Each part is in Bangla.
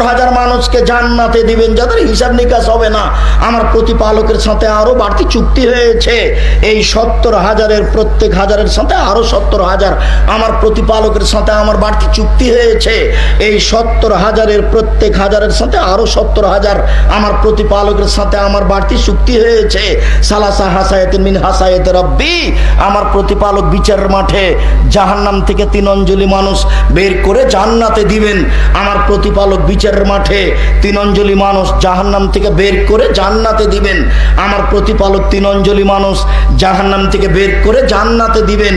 সত্তর হাজার মানুষকে জান্নাতে দিবেন, যাদের হিসাব নিকাশ হবে না। আমার প্রতিপালকের সাথে আরও বাড়তি চুক্তি হয়েছে। এই সত্তর হাজারের প্রত্যেক হাজারের সাথে আরও সত্তর হাজার। আমার প্রতিপালকের সাথে আমার বাড়তি চুক্তি হয়েছে। এই সত্তর হাজারের প্রত্যেক হাজারের সাথে আরও সত্তর হাজার। আমার প্রতিপালকের সাথে আমার বাড়তি চুক্তি হয়েছে। সালাসা হাসায়েত মিন হাসায়েত রব্বি। আমার প্রতিপালক বিচারের মাঠে জাহান্নাম থেকে তিন অঞ্জলি মানুষ বের করে জান্নাতে দিবেন। আমার প্রতিপালক বিচারের মাঠে তিন অঞ্জলি মানুষ জাহান্নাম থেকে বের করে জান্নাতে দিবেন। আমার প্রতিপালক তিন অঞ্জলি মানুষ জাহান্নাম থেকে বের করে জান্নাতে দিবেন।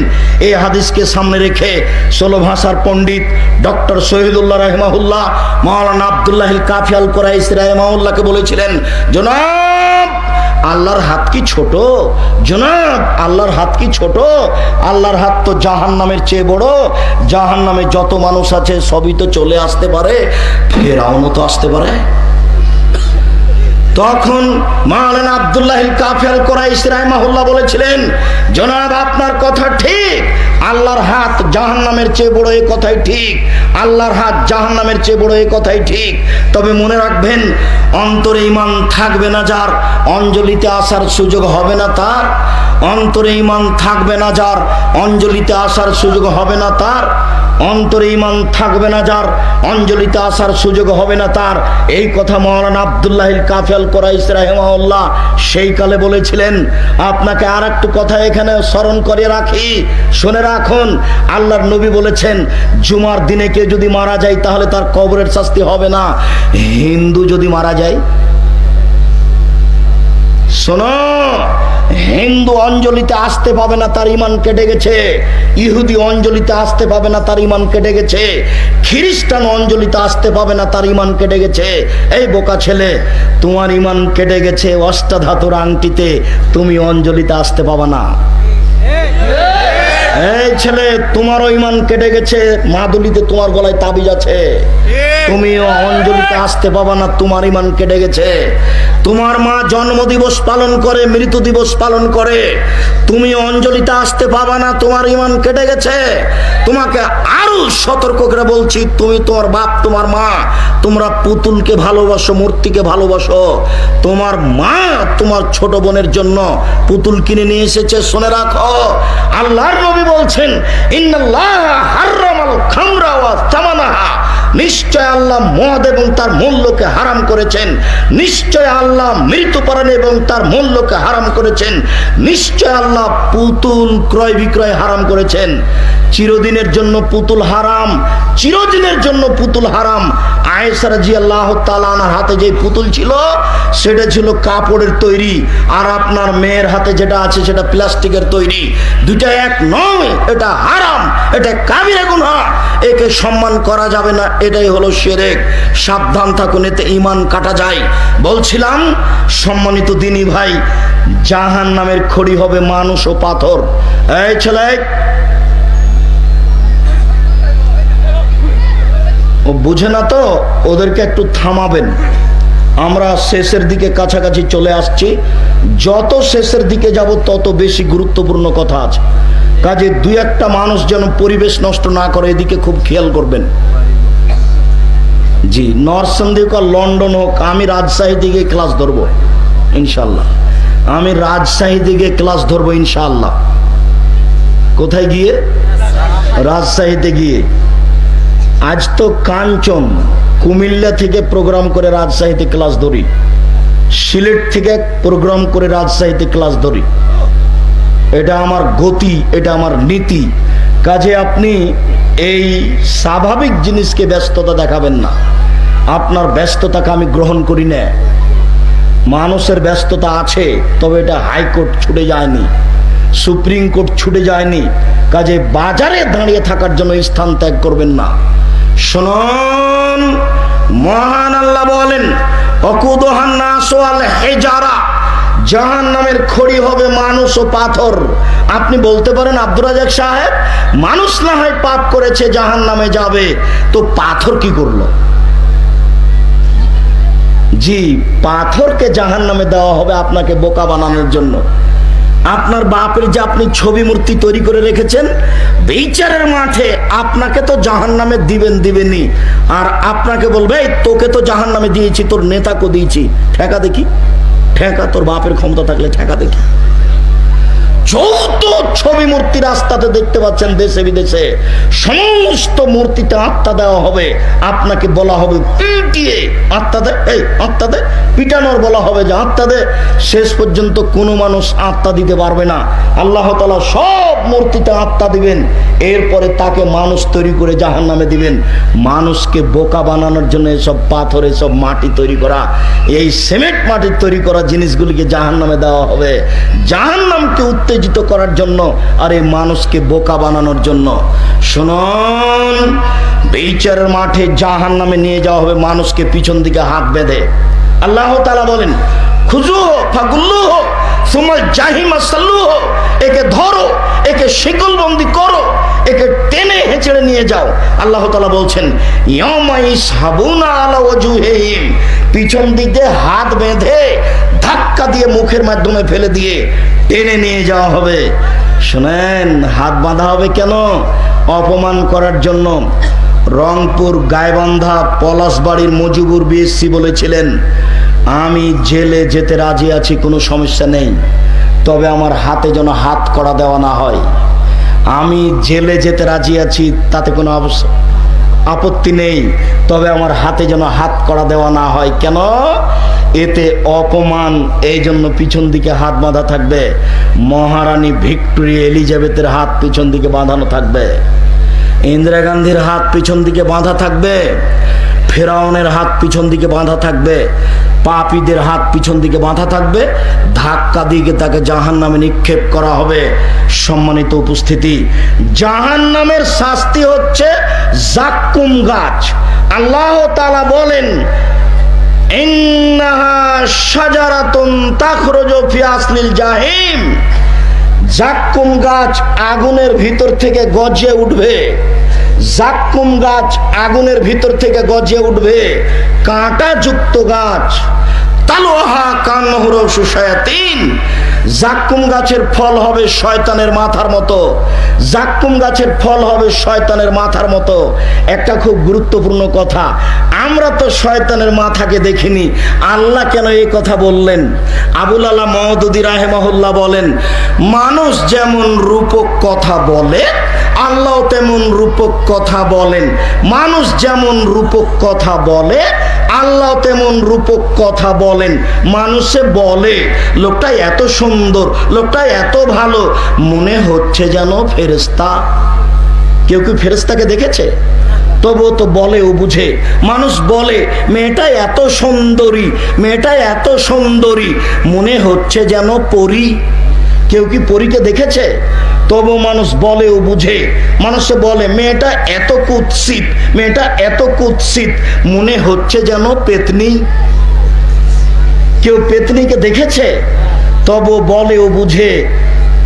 এই হাদিসকে সামনে রেখে ষোলো ভাষার পণ্ডিত ডক্টর শহীদুল্লাহ রহমাহুল্লাহ মৌলানা আবদুল্লাহ কাফিয়াল কোরাইস রহমাউল্লাহকে বলেছিলেন, জনাব আল্লাহর হাত কি ছোট? জনাব, আল্লাহর হাত কি ছোট? আল্লাহর হাত তো জাহান নামের চেয়ে বড়। জাহান নামে যত মানুষ আছে, সবই তো চলে আসতে পারে। ফেরাউনও তো আসতে পারে। তখন মাওলানা আব্দুল্লাহ কাফিয়াল কোরাইশ রাহমাহুল্লাহ বলেছিলেন, জনাব, আপনার কথা ঠিক। আল্লাহর হাত জাহান্নামের চেয়ে বড় এই কথাই ঠিক। আল্লাহর হাত জাহান্নামের চেয়ে বড় এই কথাই ঠিক। তবে মনে রাখবেন, অন্তরে ইমান থাকবে না যার, অঞ্জলিতে আসার সুযোগ হবে না তার। অন্তরে ইমান থাকবে না যার, অঞ্জলিতে আসার সুযোগ হবে না তার। অন্তরে ইমান থাকবে না যার, অঞ্জলিতে আসার সুযোগ হবে না তার। এই কথা মৌলানা আবদুল্লাহ কাফেল কোরাইস রাহেমাউল্লাহ সেই কালে বলেছিলেন, আপনাকে আর একটু কথা এখানে স্মরণ করে রাখি, শুনে রাখুন, আল্লাহর নবী বলেছেন, জুমার দিনে কেউ যদি মারা যায় তাহলে তার কবরের শাস্তি হবে না। হিন্দু যদি মারা যায়, শোনো হিন্দু অঞ্জলিতে আসতে পাবে না, তার ইমান কেটে গেছে। ইহুদি অঞ্জলিতে আসতে পাবে না, তার ইমান কেটে গেছে। খ্রিস্টান অঞ্জলিতে আসতে পাবে না, তার ইমান কেটে গেছে। এই বোকা ছেলে, তোমার ইমান কেটে গেছে অষ্টাধাতুর আংটিতে, তুমি অঞ্জলিতে আসতে পাবে না। এই ছেলে, তোমারও ইমান কেটে গেছে, মাদুলিতে তোমার গলায় তাবিজ আছে। তুমিও অঞ্জলিতে আসতে পাবা না, তোমার ইমান কেটে গেছে। তোমার মা জন্ম দিবস পালন করে, মৃত্যু দিবস পালন করে। তুমি অঞ্জলিতে আসতে পাবা না, তোমার ইমান কেটে গেছে। তোমাকে আরও সতর্ক করে বলছি, তুমি তোমার বাপ, তোমার মা, তোমরা পুতুলকে ভালোবাসো, মূর্তিকে ভালোবাসো। তোমার মা তোমার ছোট বোনের জন্য পুতুল কিনে নিয়ে এসেছে, শুনে রাখো। আল্লাহর নবী বলছেন, ইন্নাল্লাহ হাররামাল খামরা ওয়া তামানাহা নিশ্চয় আল্লাহ মদ এবং তার মূল্যকে হারাম করেছেন। নিশ্চয় আল্লাহ মৃত্যুপরণ এবং তার মূল্যকে হারাম করেছেন। নিশ্চয় আল্লাহ পুতুল ক্রয় বিক্রয় হারাম করেছেন। চিরদিনের জন্য পুতুল হারাম, চিরদিনের জন্য পুতুল হারাম। আয়েসার জি আল্লাহ তালানার হাতে যে পুতুল ছিল, সেটা ছিল কাপড়ের তৈরি। আর আপনার মেয়ের হাতে যেটা আছে, সেটা প্লাস্টিকের তৈরি। দুটা এক নয়, এটা হারাম। এটা কাবিরা গুনাহ। একে সম্মান করা যাবে না, এটাই হলো সেরেক সাবধান থাকুন, এতে ইমান কাটা যায়। বলছিলাম, সম্মানিত দিনী ভাই জাহান নামের খড়ি হবে মানুষ ও পাথর। এই ছেলে, ও বুঝে না তো, ওদেরকে একটু থামাবেন। আমরা শেষের দিকে কাছাকাছি চলে আসছি। যত শেষের দিকে যাব, তত বেশি গুরুত্বপূর্ণ কথা আছে। কাজে দুই একটা মানুষ যেন পরিবেশ নষ্ট না করে, এদিকে খুব খেয়াল করবেন। জি নরসিংদী হোক আর লন্ডন হোক, আমি রাজশাহী দিকে ক্লাস ধরবো ইনশাল্লাহ আমি রাজশাহী দিকে ক্লাস ধরবো ইনশাল্লাহ কোথায় গিয়ে? রাজশাহীতে গিয়ে। আজ তো কাঞ্চন, কুমিল্লা থেকে প্রোগ্রাম করে রাজশাহীতে ক্লাস ধরি। সিলেট থেকে প্রোগ্রাম করে রাজশাহীতে ক্লাস ধরি। এটা আমার গতি, এটা আমার নীতি। কাজে আপনি এই স্বাভাবিক জিনিসকে ব্যস্ততা দেখাবেন না। আপনার ব্যস্ততাকে আমি গ্রহণ করি না। মানুষের ব্যস্ততা আছে, তবে এটা হাইকোর্ট ছুটে যায়নি। সুপ্রিম কোর্ট ছুটে যায়নি। কাজে বাজারে দাঁড়িয়ে থাকার জন্য স্থান ত্যাগ করবেন না। শুনুন, মহান আল্লাহ বলেন অকুদহান্না সোয়াল হেজারা। জাহান নামের খড়ি হবে মানুষ ও পাথর। আপনি বলতে পারেন, আব্দুর রাজাক সাহেব, মানুষ না হয় পাপ করেছে জাহান নামে যাবে। তো পাথর কি করল? জি, পাথরকে জাহান নামে দেওয়া হবে আপনাকে বোকা বানানোর জন্য। আপনার বাপের যে আপনি ছবি মূর্তি তৈরি করে রেখেছেন, বিচারের মাঠে আপনাকে তো জাহান নামে দিবেন দিবেনই। আর আপনাকে বলবে তোকে তো জাহান নামে দিয়েছি, তোর নেতাকে দিয়েছি। ঠেকা দেখি। ঠেকা তোর বাপের ক্ষমতা থাকলে ঠেকা দেখি যৌত ছবি মূর্তি রাস্তাতে দেখতে পাচ্ছেন দেশে বিদেশে, সমস্ত মূর্তিতে আত্মা দেওয়া হবে। আপনাকে বলা হবে পিটিয়ে। আত্মা দে, এই, আত্মা দে। পিটানোর বলা হবে যে আত্মা দে। শেষ পর্যন্ত কোনো মানুষ আত্মা দিতে পারবে না। আল্লাহ তালা সব মূর্তিতে আত্মা দিবেন। এরপরে তাকে মানুষ তৈরি করে জাহান নামে দিবেন। মানুষকে বোকা বানানোর জন্য এসব পাথর, এসব মাটি তৈরি করা, এই সিমেন্ট মাটির তৈরি করা জিনিসগুলিকে জাহান নামে দেওয়া হবে। জাহান নামকে উত্তেজিত করার জন্য, আর এই মানুষকে বোকা বানানোর জন্য। শুনুন, বিচারের মাঠে জাহান নামে নিয়ে যাওয়া হবে মানুষকে, পিছন দিকে হাত বেঁধে। আল্লাহ তালা বলেন, খুজু হো, ফাগুল্লু হো, সুমাল জাহিমা সাল্লু হো, একে ধরো, একে শিকল বন্দি করো, একে টেনে হেঁচড়ে নিয়ে যাও। আল্লাহ তালা বলছেন পিছন দিকে হাত বেঁধে ধাক্কা দিয়ে মুখের মাধ্যমে ফেলে দিয়ে টেনে নিয়ে যাওয়া হবে। শোনেন, হাত বাঁধা হবে কেন? অপমান করার জন্য রংপুর গায়বান্ধা পলাশবাড়ির মজিবুর বিএসসি বলেছিলেন, আমি জেলে যেতে রাজি আছি, কোনো সমস্যা নেই। তবে আমার হাতে যেন হাত করা দেওয়া না হয়। আমি জেলে যেতে রাজি আছি, তাতে কোনো অবস্থা আপত্তি নেই। তবে আমার হাতে যেন হাত করা দেওয়া না হয়। কেন? এতে অপমান, এই জন্য পিছন দিকে হাত বাঁধা থাকবে। মহারানী ভিক্টোরিয়া এলিজাবেথের হাত পিছন দিকে বাঁধানো থাকবে। ইন্দিরা গান্ধীর হাত পিছন দিকে বাঁধা থাকবে। ফেরাউনের হাত পিছন দিকে বাঁধা থাকবে। পাপীদের হাত পিছন দিকে বাঁধা থাকবে, ধাক্কা দিকে তাকে জাহান নামে নিক্ষেপ করা হবে। সম্মানিত উপস্থিতি জাহান নামের শাস্তি হচ্ছে জাক্কুম গাছ। আল্লাহ তালা বলেন তাখরজ তাখরুজু ফি আসলিল জাহিম। জাক্কুম গাছ আগুনের ভিতর থেকে গজে উঠবে। জাক্কুম গাছ আগুনের ভিতর থেকে গজে উঠবে। কাঁটা যুক্ত গাছ তালোহা কান্নহর সুশায়াতিন। জাক্কুম গাছের ফল হবে শয়তানের মাথার মতো। জাক্কুম গাছের ফল হবে শয়তানের মাথার মতো। একটা খুব গুরুত্বপূর্ণ কথা, আমরা তো শয়তানের মাথাকে দেখিনি। আল্লাহ কেন এই কথা বললেন? আবুল আল্লাহ মহদুদি রাহেমহল্লা বলেন, মানুষ যেমন রূপক কথা বলে, আল্লাহ তেমন রূপক কথা বলেন। মানুষ যেমন রূপক কথা বলে, আল্লাহ তেমন রূপক কথা বলেন। মানুষে বলে, লোকটা এত সুন্দর, লোকটা এত ভালো। মনে হচ্ছে যেন ফেরেস্তা কেউ কি ফেরেস্তাকে দেখেছে? তবুও তো বলে ও বুঝে। মানুষ বলে, মেয়েটা এত সুন্দরী, মেয়েটা এত সুন্দরী। মনে হচ্ছে যেন পরী, কেউ কি পরীকে দেখেছে? তবু মানুষ বলে ও বুঝে। মানুষে বলে, মেয়েটা এত কুৎসিত, মেয়েটা এত কুৎসিত। মনে হচ্ছে যেন পেতনি কেউ পেতনিকে দেখেছে? তবু বলে ও বুঝে,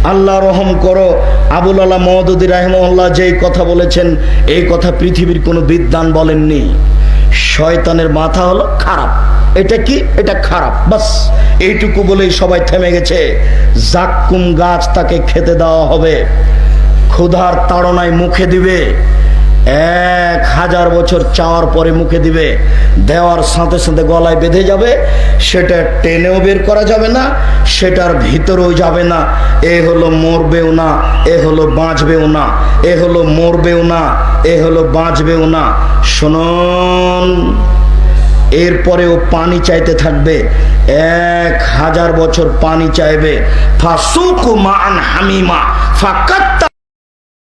আল্লাহ রহম করো, আবুল আল্লাহ মহদুদি রাহমল্লাহ যেই কথা বলেছেন, এই কথা পৃথিবীর কোনো বিদ্যান বলেননি। শয়তানের মাথা হলো খারাপ। এটা কি? এটা খারাপ। বাস, এইটুকু বলেই সবাই থেমে গেছে। জাক্কুম গাছ তাকে খেতে দেওয়া হবে। ক্ষুধার তাড়নায় মুখে দিবে। এক হাজার বছর চাওয়ার পরে মুখে দিবে, দেওয়ার সাথে সাথে গলায় বেঁধে যাবে, সেটা টেনেও বের করা যাবে না, সেটার ভিতরেও যাবে না। এ হলো মরবেও না, এ হলো বাঁচবেও না, এ হলো মরবেও না, এ হলো বাঁচবেও না। শুনুন এরপরে ও পানি চাইতে থাকবে, এক হাজার বছর পানি চাইবে। ফাসুকু মান হামিমা, ফাকাত্তা